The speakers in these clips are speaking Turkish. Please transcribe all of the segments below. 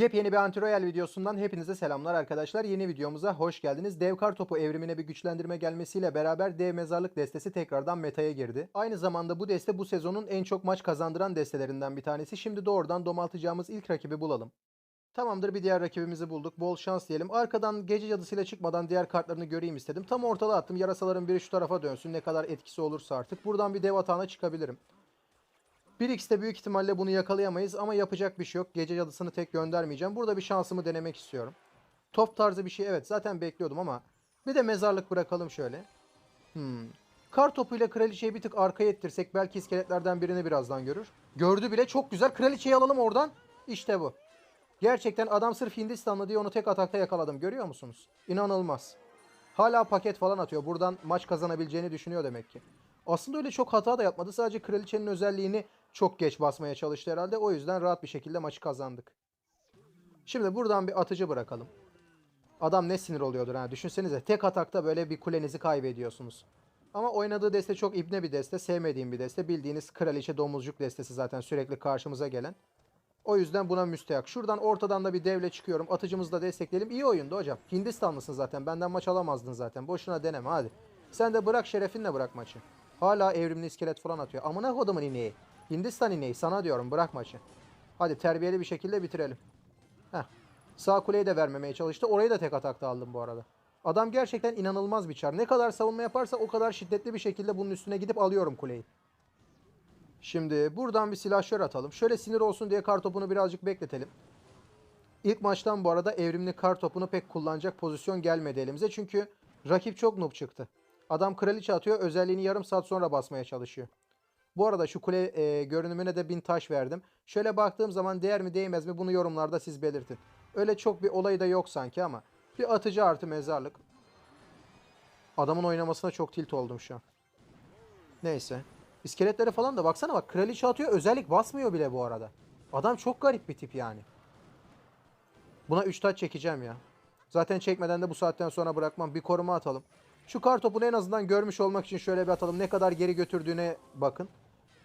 Yepyeni bir Anti-Royal videosundan hepinize selamlar arkadaşlar. Yeni videomuza hoş geldiniz. Dev kar topu evrimine bir güçlendirme gelmesiyle beraber dev mezarlık destesi tekrardan metaya girdi. Aynı zamanda bu deste bu sezonun en çok maç kazandıran destelerinden bir tanesi. Şimdi doğrudan domaltacağımız ilk rakibi bulalım. Tamamdır bir diğer rakibimizi bulduk. Bol şans diyelim. Arkadan gece cadısıyla çıkmadan diğer kartlarını göreyim istedim. Tam ortalığa attım. Yarasaların biri şu tarafa dönsün. Ne kadar etkisi olursa artık. Buradan bir dev atağına çıkabilirim. 1x'te büyük ihtimalle bunu yakalayamayız ama yapacak bir şey yok. Gece cadısını tek göndermeyeceğim. Burada bir şansımı denemek istiyorum. Top tarzı bir şey evet zaten bekliyordum ama bir de mezarlık bırakalım şöyle. Hmm. Kar topuyla kraliçeyi bir tık arkaya ettirsek belki iskeletlerden birini birazdan görür. Gördü bile çok güzel. Kraliçeyi alalım oradan. İşte bu. Gerçekten adam sırf Hindistanlı diye onu tek atakta yakaladım. Görüyor musunuz? İnanılmaz. Hala paket falan atıyor. Buradan maç kazanabileceğini düşünüyor demek ki. Aslında öyle çok hata da yapmadı. Sadece kraliçenin özelliğini çok geç basmaya çalıştı herhalde. O yüzden rahat bir şekilde maçı kazandık. Şimdi buradan bir atıcı bırakalım. Adam ne sinir oluyordur ha. Düşünsenize tek atakta böyle bir kulenizi kaybediyorsunuz. Ama oynadığı deste çok ibne bir deste. Sevmediğim bir deste. Bildiğiniz kraliçe domuzcuk destesi zaten sürekli karşımıza gelen. O yüzden buna müsteyak. Şuradan ortadan da bir devle çıkıyorum. Atıcımızı da destekleyelim. İyi oyundu hocam. Hindistanlısın zaten. Benden maç alamazdın zaten. Boşuna deneme hadi. Sen de bırak şerefinle bırak maçı. Hala evrimli iskelet falan atıyor. Amına kodumun ineği. Hindistan ineği sana diyorum bırak maçı. Hadi terbiyeli bir şekilde bitirelim. Heh. Sağ kuleyi de vermemeye çalıştı. Orayı da tek atakta aldım bu arada. Adam gerçekten inanılmaz bir çar. Ne kadar savunma yaparsa o kadar şiddetli bir şekilde bunun üstüne gidip alıyorum kuleyi. Şimdi buradan bir silahşör atalım. Şöyle sinir olsun diye kar topunu birazcık bekletelim. İlk maçtan bu arada evrimli kar topunu pek kullanacak pozisyon gelmedi elimize. Çünkü rakip çok noob çıktı. Adam kraliçe atıyor özelliğini yarım saat sonra basmaya çalışıyor. Bu arada şu kule e, görünümüne de bin taş verdim. Şöyle baktığım zaman değer mi değmez mi bunu yorumlarda siz belirtin. Öyle çok bir olay da yok sanki ama. Bir atıcı artı mezarlık. Adamın oynamasına çok tilt oldum şu an. Neyse. İskeletlere falan da baksana bak kraliçe atıyor özellik basmıyor bile bu arada. Adam çok garip bir tip yani. Buna 3 taç çekeceğim ya. Zaten çekmeden de bu saatten sonra bırakmam. Bir koruma atalım. Şu kar topunu en azından görmüş olmak için şöyle bir atalım. Ne kadar geri götürdüğüne bakın.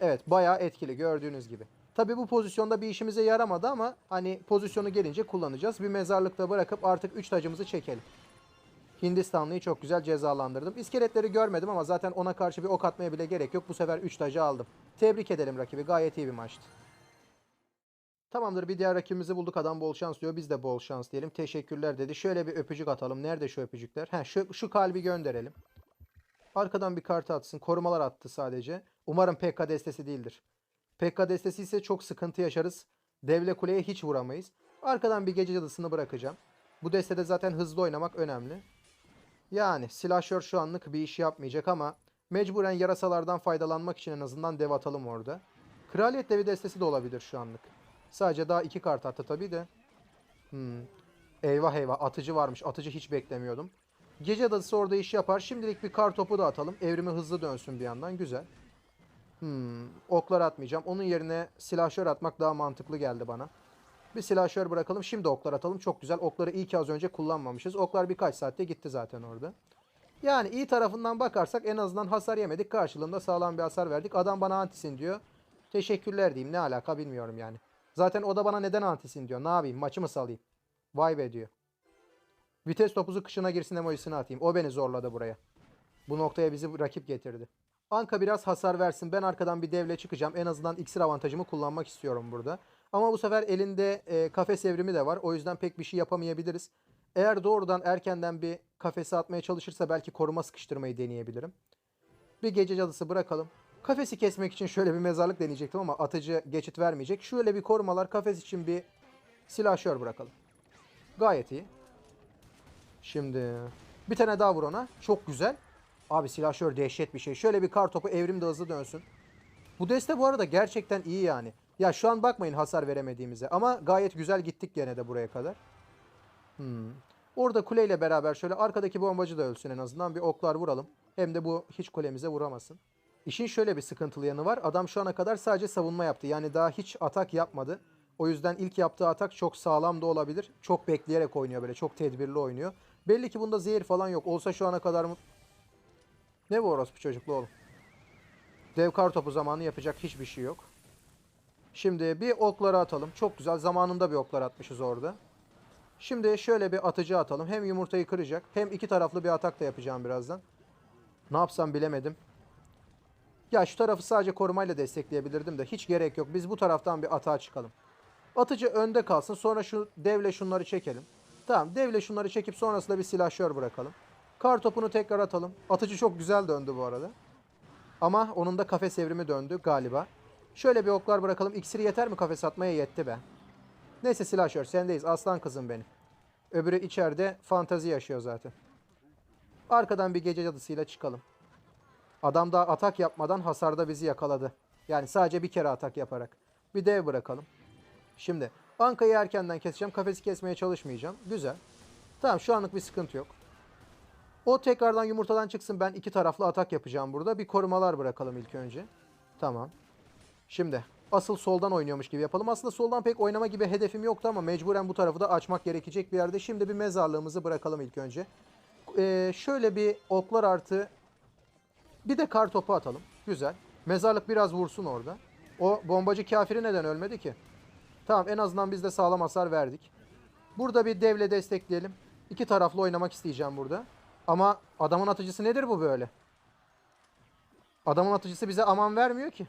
Evet bayağı etkili gördüğünüz gibi. Tabi bu pozisyonda bir işimize yaramadı ama hani pozisyonu gelince kullanacağız. Bir mezarlıkta bırakıp artık 3 tacımızı çekelim. Hindistanlıyı çok güzel cezalandırdım. İskeletleri görmedim ama zaten ona karşı bir ok atmaya bile gerek yok. Bu sefer 3 tacı aldım. Tebrik edelim rakibi. Gayet iyi bir maçtı. Tamamdır bir diğer rakibimizi bulduk. Adam bol şans diyor. Biz de bol şans diyelim. Teşekkürler dedi. Şöyle bir öpücük atalım. Nerede şu öpücükler? Heh, şu, şu kalbi gönderelim. Arkadan bir kartı atsın. Korumalar attı sadece. Umarım PK destesi değildir. PK destesi ise çok sıkıntı yaşarız. Devle kuleye hiç vuramayız. Arkadan bir gece cadısını bırakacağım. Bu destede zaten hızlı oynamak önemli. Yani silahşör şu anlık bir iş yapmayacak ama mecburen yarasalardan faydalanmak için en azından dev atalım orada. Kraliyet devi destesi de olabilir şu anlık. Sadece daha iki kart attı tabii de. Hmm. Eyvah eyvah atıcı varmış. Atıcı hiç beklemiyordum. Gece dadısı orada iş yapar. Şimdilik bir kar topu da atalım. Evrimi hızlı dönsün bir yandan. Güzel. Hmm. Oklar atmayacağım. Onun yerine silahşör atmak daha mantıklı geldi bana. Bir silahşör bırakalım. Şimdi oklar atalım. Çok güzel. Okları iyi ki az önce kullanmamışız. Oklar birkaç saatte gitti zaten orada. Yani iyi tarafından bakarsak en azından hasar yemedik. Karşılığında sağlam bir hasar verdik. Adam bana antisin diyor. Teşekkürler diyeyim. Ne alaka bilmiyorum yani. Zaten o da bana neden antisin diyor. Ne yapayım? Maçı mı salayım? Vay be diyor. Vites topuzu kışına girsin emojisini atayım. O beni zorladı buraya. Bu noktaya bizi rakip getirdi. Anka biraz hasar versin. Ben arkadan bir devle çıkacağım. En azından iksir avantajımı kullanmak istiyorum burada. Ama bu sefer elinde e, kafes evrimi de var. O yüzden pek bir şey yapamayabiliriz. Eğer doğrudan erkenden bir kafesi atmaya çalışırsa belki koruma sıkıştırmayı deneyebilirim. Bir gece cadısı bırakalım. Kafesi kesmek için şöyle bir mezarlık deneyecektim ama atıcı geçit vermeyecek. Şöyle bir korumalar kafes için bir silahşör bırakalım. Gayet iyi. Şimdi bir tane daha vur ona. Çok güzel. Abi silahşör dehşet bir şey. Şöyle bir kar topu evrim de hızlı dönsün. Bu deste bu arada gerçekten iyi yani. Ya şu an bakmayın hasar veremediğimize ama gayet güzel gittik gene de buraya kadar. Hmm. Orada kuleyle beraber şöyle arkadaki bombacı da ölsün en azından bir oklar vuralım. Hem de bu hiç kulemize vuramasın. İşin şöyle bir sıkıntılı yanı var. Adam şu ana kadar sadece savunma yaptı. Yani daha hiç atak yapmadı. O yüzden ilk yaptığı atak çok sağlam da olabilir. Çok bekleyerek oynuyor böyle. Çok tedbirli oynuyor. Belli ki bunda zehir falan yok. Olsa şu ana kadar. Ne bu orospu çocuklu oğlum? Dev kar topu zamanı yapacak hiçbir şey yok. Şimdi bir okları atalım. Çok güzel. Zamanında bir oklar atmışız orada. Şimdi şöyle bir atıcı atalım. Hem yumurtayı kıracak hem iki taraflı bir atak da yapacağım birazdan. Ne yapsam bilemedim. Ya şu tarafı sadece korumayla destekleyebilirdim de hiç gerek yok. Biz bu taraftan bir atağa çıkalım. Atıcı önde kalsın. Sonra şu devle şunları çekelim. Tamam devle şunları çekip sonrasında bir silahşör bırakalım. Kar topunu tekrar atalım. Atıcı çok güzel döndü bu arada. Ama onun da kafes evrimi döndü galiba. Şöyle bir oklar bırakalım. İksiri yeter mi kafes atmaya? Yetti be. Neyse silahşör sendeyiz. Aslan kızım benim. Öbürü içeride fantazi yaşıyor zaten. Arkadan bir gece cadısıyla çıkalım. Adam daha atak yapmadan hasarda bizi yakaladı. Yani sadece bir kere atak yaparak. Bir dev bırakalım. Şimdi Anka'yı erkenden keseceğim. Kafesi kesmeye çalışmayacağım. Güzel. Tamam şu anlık bir sıkıntı yok. O tekrardan yumurtadan çıksın. Ben iki taraflı atak yapacağım burada. Bir korumalar bırakalım ilk önce. Tamam. Şimdi asıl soldan oynuyormuş gibi yapalım. Aslında soldan pek oynama gibi hedefim yoktu ama mecburen bu tarafı da açmak gerekecek bir yerde. Şimdi bir mezarlığımızı bırakalım ilk önce. Ee, şöyle bir oklar artı bir de kar topu atalım. Güzel. Mezarlık biraz vursun orada. O bombacı kafiri neden ölmedi ki? Tamam en azından biz de sağlam hasar verdik. Burada bir devle destekleyelim. İki taraflı oynamak isteyeceğim burada. Ama adamın atıcısı nedir bu böyle? Adamın atıcısı bize aman vermiyor ki.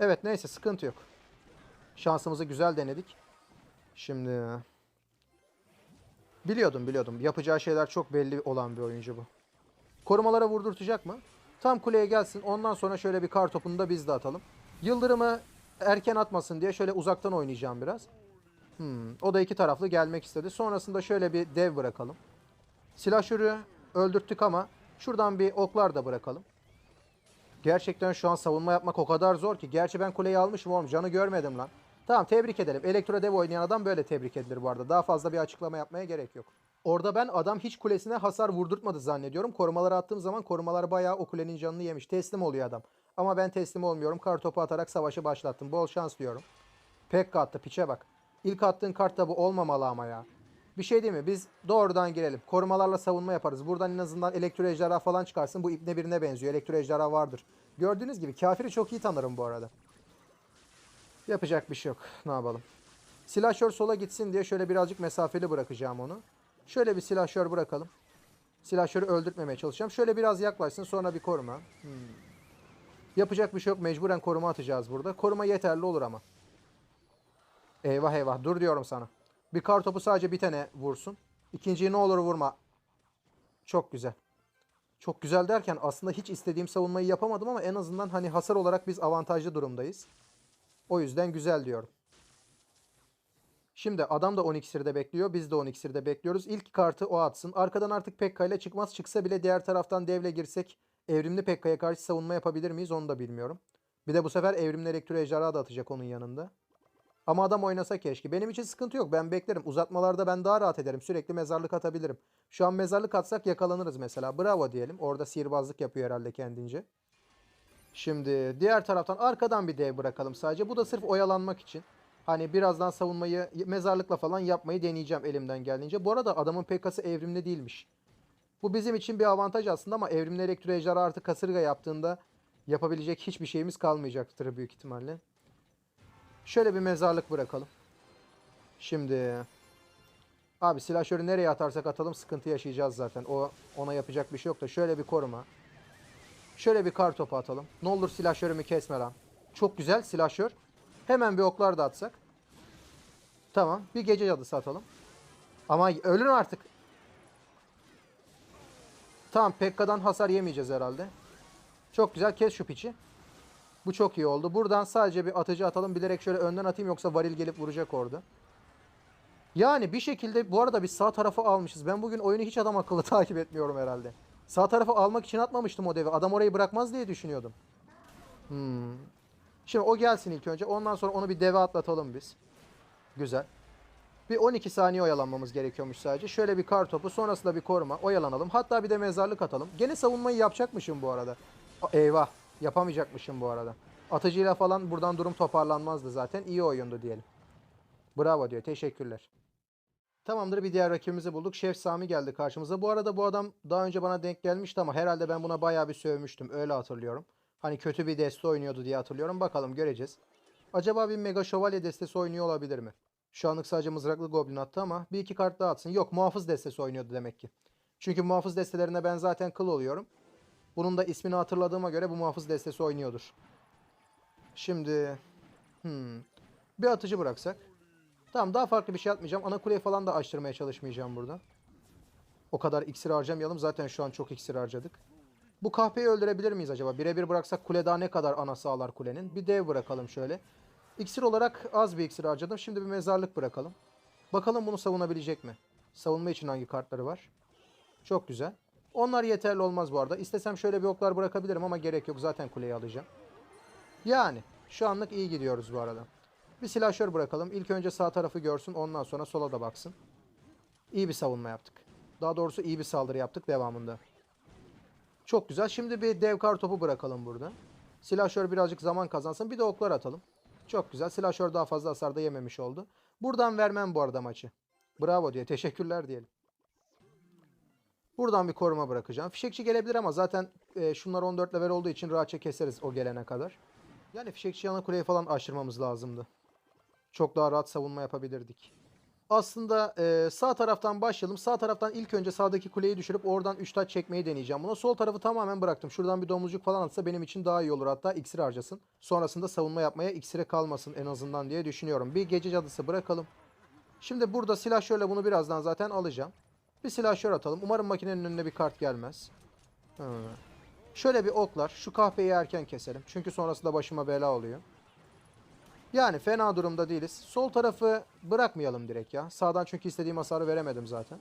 Evet neyse sıkıntı yok. Şansımızı güzel denedik. Şimdi biliyordum biliyordum. Yapacağı şeyler çok belli olan bir oyuncu bu. Korumalara vurdurtacak mı? Tam kuleye gelsin. Ondan sonra şöyle bir kar topunu da biz de atalım. Yıldırımı erken atmasın diye şöyle uzaktan oynayacağım biraz. Hmm, o da iki taraflı gelmek istedi. Sonrasında şöyle bir dev bırakalım. Silahşörü öldürttük ama şuradan bir oklar da bırakalım. Gerçekten şu an savunma yapmak o kadar zor ki. Gerçi ben kuleyi almışım oğlum. Canı görmedim lan. Tamam tebrik edelim. Elektro dev oynayan adam böyle tebrik edilir bu arada. Daha fazla bir açıklama yapmaya gerek yok. Orada ben adam hiç kulesine hasar vurdurtmadı zannediyorum. Korumaları attığım zaman korumalar bayağı o kulenin canını yemiş. Teslim oluyor adam. Ama ben teslim olmuyorum. Kar topu atarak savaşı başlattım. Bol şans diyorum. Pekka attı. Piçe bak. İlk attığın kart da bu olmamalı ama ya. Bir şey değil mi? Biz doğrudan girelim. Korumalarla savunma yaparız. Buradan en azından elektro ejderha falan çıkarsın. Bu ipne birine benziyor. Elektro ejderha vardır. Gördüğünüz gibi kafiri çok iyi tanırım bu arada. Yapacak bir şey yok. Ne yapalım? Silahşör sola gitsin diye şöyle birazcık mesafeli bırakacağım onu. Şöyle bir silahşör bırakalım. Silahşörü öldürtmemeye çalışacağım. Şöyle biraz yaklaşsın sonra bir koruma. Hmm. Yapacak bir şey yok. Mecburen koruma atacağız burada. Koruma yeterli olur ama. Eyvah eyvah. Dur diyorum sana. Bir kar topu sadece bir tane vursun. İkinciyi ne olur vurma. Çok güzel. Çok güzel derken aslında hiç istediğim savunmayı yapamadım ama en azından hani hasar olarak biz avantajlı durumdayız. O yüzden güzel diyorum. Şimdi adam da 10 iksirde bekliyor. Biz de 10 iksirde bekliyoruz. İlk kartı o atsın. Arkadan artık Pekka ile çıkmaz. Çıksa bile diğer taraftan devle girsek evrimli Pekka'ya karşı savunma yapabilir miyiz onu da bilmiyorum. Bir de bu sefer evrimli elektro ejderha da atacak onun yanında. Ama adam oynasa keşke. Benim için sıkıntı yok. Ben beklerim. Uzatmalarda ben daha rahat ederim. Sürekli mezarlık atabilirim. Şu an mezarlık atsak yakalanırız mesela. Bravo diyelim. Orada sihirbazlık yapıyor herhalde kendince. Şimdi diğer taraftan arkadan bir dev bırakalım sadece. Bu da sırf oyalanmak için. Hani birazdan savunmayı mezarlıkla falan yapmayı deneyeceğim elimden geldiğince. Bu arada adamın PK'sı evrimli değilmiş. Bu bizim için bir avantaj aslında ama evrimli elektro ejderha artı kasırga yaptığında yapabilecek hiçbir şeyimiz kalmayacaktır büyük ihtimalle. Şöyle bir mezarlık bırakalım. Şimdi abi silahşörü nereye atarsak atalım sıkıntı yaşayacağız zaten. O ona yapacak bir şey yok da şöyle bir koruma. Şöyle bir kar topu atalım. Ne olur silahşörümü kesme lan. Çok güzel silahşör. Hemen bir oklar da atsak. Tamam. Bir gece cadısı atalım. Ama ölün artık. Tamam Pekka'dan hasar yemeyeceğiz herhalde. Çok güzel kes şu piçi. Bu çok iyi oldu. Buradan sadece bir atıcı atalım. Bilerek şöyle önden atayım yoksa varil gelip vuracak orada. Yani bir şekilde bu arada biz sağ tarafı almışız. Ben bugün oyunu hiç adam akıllı takip etmiyorum herhalde. Sağ tarafı almak için atmamıştım o devi. Adam orayı bırakmaz diye düşünüyordum. Hmm. Şimdi o gelsin ilk önce. Ondan sonra onu bir deve atlatalım biz. Güzel. Bir 12 saniye oyalanmamız gerekiyormuş sadece. Şöyle bir kar topu sonrasında bir koruma. Oyalanalım. Hatta bir de mezarlık atalım. Gene savunmayı yapacakmışım bu arada. Eyvah. Yapamayacakmışım bu arada. Atıcıyla falan buradan durum toparlanmazdı zaten. İyi oyundu diyelim. Bravo diyor. Teşekkürler. Tamamdır bir diğer rakibimizi bulduk. Şef Sami geldi karşımıza. Bu arada bu adam daha önce bana denk gelmişti ama herhalde ben buna bayağı bir sövmüştüm. Öyle hatırlıyorum. Hani kötü bir deste oynuyordu diye hatırlıyorum. Bakalım göreceğiz. Acaba bir mega şövalye destesi oynuyor olabilir mi? Şu anlık sadece mızraklı goblin attı ama bir iki kart daha atsın. Yok muhafız destesi oynuyordu demek ki. Çünkü muhafız destelerine ben zaten kıl oluyorum. Bunun da ismini hatırladığıma göre bu muhafız destesi oynuyordur. Şimdi hmm, bir atıcı bıraksak. Tamam daha farklı bir şey atmayacağım. Ana kuleyi falan da açtırmaya çalışmayacağım burada. O kadar iksir harcamayalım. Zaten şu an çok iksir harcadık. Bu kahpeyi öldürebilir miyiz acaba? Birebir bıraksak kule daha ne kadar ana sağlar kulenin? Bir dev bırakalım şöyle. İksir olarak az bir iksir harcadım. Şimdi bir mezarlık bırakalım. Bakalım bunu savunabilecek mi? Savunma için hangi kartları var? Çok güzel. Onlar yeterli olmaz bu arada. İstesem şöyle bir oklar bırakabilirim ama gerek yok. Zaten kuleyi alacağım. Yani şu anlık iyi gidiyoruz bu arada. Bir silahşör bırakalım. İlk önce sağ tarafı görsün. Ondan sonra sola da baksın. İyi bir savunma yaptık. Daha doğrusu iyi bir saldırı yaptık devamında. Çok güzel. Şimdi bir dev kar topu bırakalım burada. Silahşör birazcık zaman kazansın. Bir de oklar atalım. Çok güzel. Silahşör daha fazla hasar da yememiş oldu. Buradan vermem bu arada maçı. Bravo diye. Teşekkürler diyelim. Buradan bir koruma bırakacağım. Fişekçi gelebilir ama zaten e, şunlar 14 level olduğu için rahatça keseriz o gelene kadar. Yani fişekçi yana kuleyi falan aşırmamız lazımdı. Çok daha rahat savunma yapabilirdik. Aslında e, sağ taraftan başlayalım. Sağ taraftan ilk önce sağdaki kuleyi düşürüp oradan 3 taç çekmeyi deneyeceğim. Buna sol tarafı tamamen bıraktım. Şuradan bir domuzcuk falan atsa benim için daha iyi olur. Hatta iksir harcasın. Sonrasında savunma yapmaya iksire kalmasın en azından diye düşünüyorum. Bir gece cadısı bırakalım. Şimdi burada silahşörle bunu birazdan zaten alacağım. Bir silahşör atalım. Umarım makinenin önüne bir kart gelmez. Hı. Şöyle bir oklar. Şu kahpeyi erken keselim. Çünkü sonrasında başıma bela oluyor. Yani fena durumda değiliz. Sol tarafı bırakmayalım direkt ya. Sağdan çünkü istediğim hasarı veremedim zaten.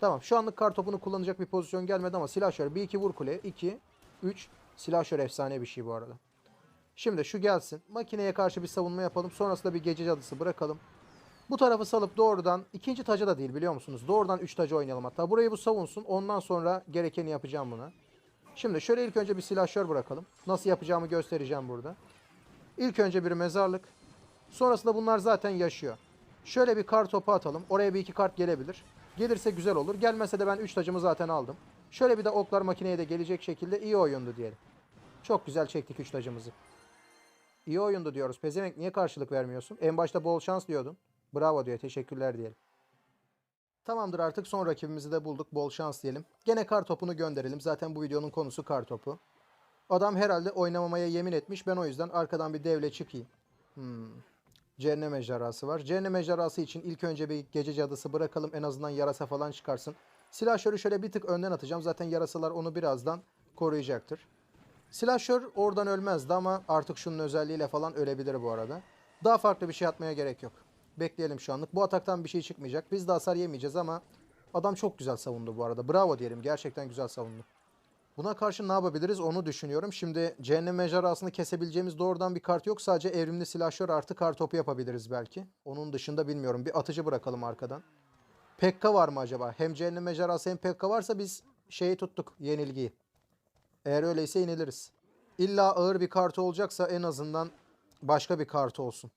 Tamam şu anlık kar topunu kullanacak bir pozisyon gelmedi ama silahşör bir iki vur kule. 2, 3. Silahşör efsane bir şey bu arada. Şimdi şu gelsin. Makineye karşı bir savunma yapalım. Sonrasında bir gece cadısı bırakalım. Bu tarafı salıp doğrudan ikinci taca da değil biliyor musunuz? Doğrudan 3 tacı oynayalım hatta. Burayı bu savunsun. Ondan sonra gerekeni yapacağım buna. Şimdi şöyle ilk önce bir silahşör bırakalım. Nasıl yapacağımı göstereceğim burada. İlk önce bir mezarlık. Sonrasında bunlar zaten yaşıyor. Şöyle bir kar topu atalım. Oraya bir iki kart gelebilir. Gelirse güzel olur. Gelmese de ben 3 tacımı zaten aldım. Şöyle bir de oklar makineye de gelecek şekilde iyi oyundu diyelim. Çok güzel çektik 3 tacımızı. İyi oyundu diyoruz. Pezevenk niye karşılık vermiyorsun? En başta bol şans diyordun. Bravo diyor. Teşekkürler diyelim. Tamamdır artık son rakibimizi de bulduk. Bol şans diyelim. Gene kar topunu gönderelim. Zaten bu videonun konusu kar topu. Adam herhalde oynamamaya yemin etmiş. Ben o yüzden arkadan bir devle çıkayım. Hmm. Cehennem ejderhası var. Cehennem ejderhası için ilk önce bir gece cadısı bırakalım. En azından yarasa falan çıkarsın. Silahşörü şöyle bir tık önden atacağım. Zaten yarasalar onu birazdan koruyacaktır. Silahşör oradan ölmezdi ama artık şunun özelliğiyle falan ölebilir bu arada. Daha farklı bir şey atmaya gerek yok. Bekleyelim şu anlık. Bu ataktan bir şey çıkmayacak. Biz de hasar yemeyeceğiz ama adam çok güzel savundu bu arada. Bravo diyelim. Gerçekten güzel savundu. Buna karşı ne yapabiliriz onu düşünüyorum. Şimdi cehennem mecrasını kesebileceğimiz doğrudan bir kart yok. Sadece evrimli silahşör artı kar topu yapabiliriz belki. Onun dışında bilmiyorum. Bir atıcı bırakalım arkadan. Pekka var mı acaba? Hem cehennem mecrası hem Pekka varsa biz şeyi tuttuk yenilgiyi. Eğer öyleyse yeniliriz. İlla ağır bir kartı olacaksa en azından başka bir kartı olsun.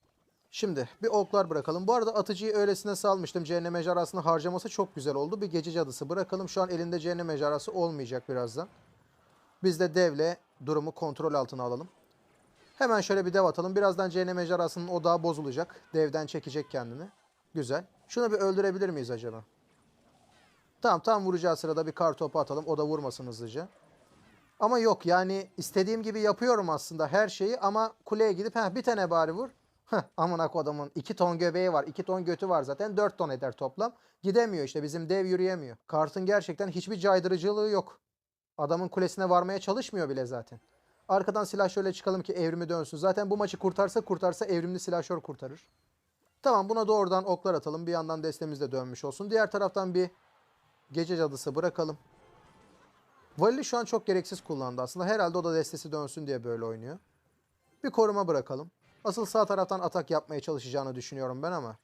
Şimdi bir oklar bırakalım. Bu arada atıcıyı öylesine salmıştım. Cehennem mecrasını harcaması çok güzel oldu. Bir gece cadısı bırakalım. Şu an elinde cehennem mecrası olmayacak birazdan. Biz de devle durumu kontrol altına alalım. Hemen şöyle bir dev atalım. Birazdan cehennem ejderhasının odağı bozulacak. Devden çekecek kendini. Güzel. Şunu bir öldürebilir miyiz acaba? Tamam tam vuracağı sırada bir kar topu atalım. O da vurmasın hızlıca. Ama yok yani istediğim gibi yapıyorum aslında her şeyi ama kuleye gidip heh, bir tane bari vur. Heh, amına kodumun 2 ton göbeği var 2 ton götü var zaten 4 ton eder toplam. Gidemiyor işte bizim dev yürüyemiyor. Kartın gerçekten hiçbir caydırıcılığı yok. Adamın kulesine varmaya çalışmıyor bile zaten. Arkadan silahşörle çıkalım ki evrimi dönsün. Zaten bu maçı kurtarsa kurtarsa evrimli silahşör kurtarır. Tamam buna doğrudan oklar atalım. Bir yandan destemiz de dönmüş olsun. Diğer taraftan bir gece cadısı bırakalım. Valili şu an çok gereksiz kullandı aslında. Herhalde o da destesi dönsün diye böyle oynuyor. Bir koruma bırakalım. Asıl sağ taraftan atak yapmaya çalışacağını düşünüyorum ben ama.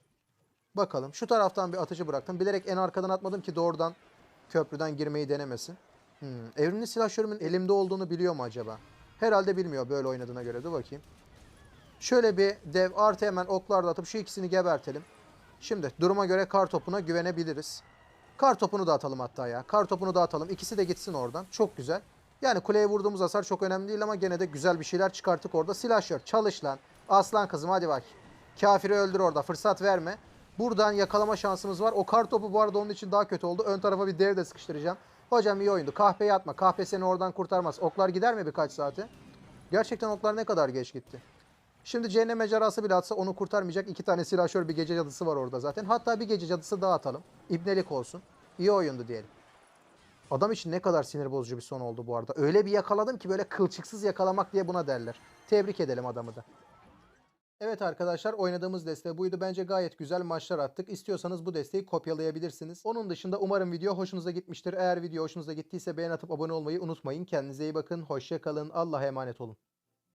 Bakalım. Şu taraftan bir atıcı bıraktım. Bilerek en arkadan atmadım ki doğrudan köprüden girmeyi denemesin. Hmm. Evrimli silahşörümün elimde olduğunu biliyor mu acaba? Herhalde bilmiyor böyle oynadığına göre. Dur bakayım. Şöyle bir dev artı hemen oklarla atıp şu ikisini gebertelim. Şimdi duruma göre kar topuna güvenebiliriz. Kar topunu da atalım hatta ya. Kar topunu da atalım. İkisi de gitsin oradan. Çok güzel. Yani kuleye vurduğumuz hasar çok önemli değil ama gene de güzel bir şeyler çıkarttık orada. Silahşör çalış lan. Aslan kızım hadi bak. Kafiri öldür orada. Fırsat verme. Buradan yakalama şansımız var. O kar topu bu arada onun için daha kötü oldu. Ön tarafa bir dev de sıkıştıracağım. Hocam iyi oyundu. Kahpeyi atma. Kahpe seni oradan kurtarmaz. Oklar gider mi birkaç saate? Gerçekten oklar ne kadar geç gitti. Şimdi cehennem mecrası bile atsa onu kurtarmayacak. iki tane silahşör bir gece cadısı var orada zaten. Hatta bir gece cadısı daha atalım. İbnelik olsun. İyi oyundu diyelim. Adam için ne kadar sinir bozucu bir son oldu bu arada. Öyle bir yakaladım ki böyle kılçıksız yakalamak diye buna derler. Tebrik edelim adamı da. Evet arkadaşlar oynadığımız deste buydu. Bence gayet güzel maçlar attık. İstiyorsanız bu desteği kopyalayabilirsiniz. Onun dışında umarım video hoşunuza gitmiştir. Eğer video hoşunuza gittiyse beğen atıp abone olmayı unutmayın. Kendinize iyi bakın. Hoşça kalın. Allah'a emanet olun.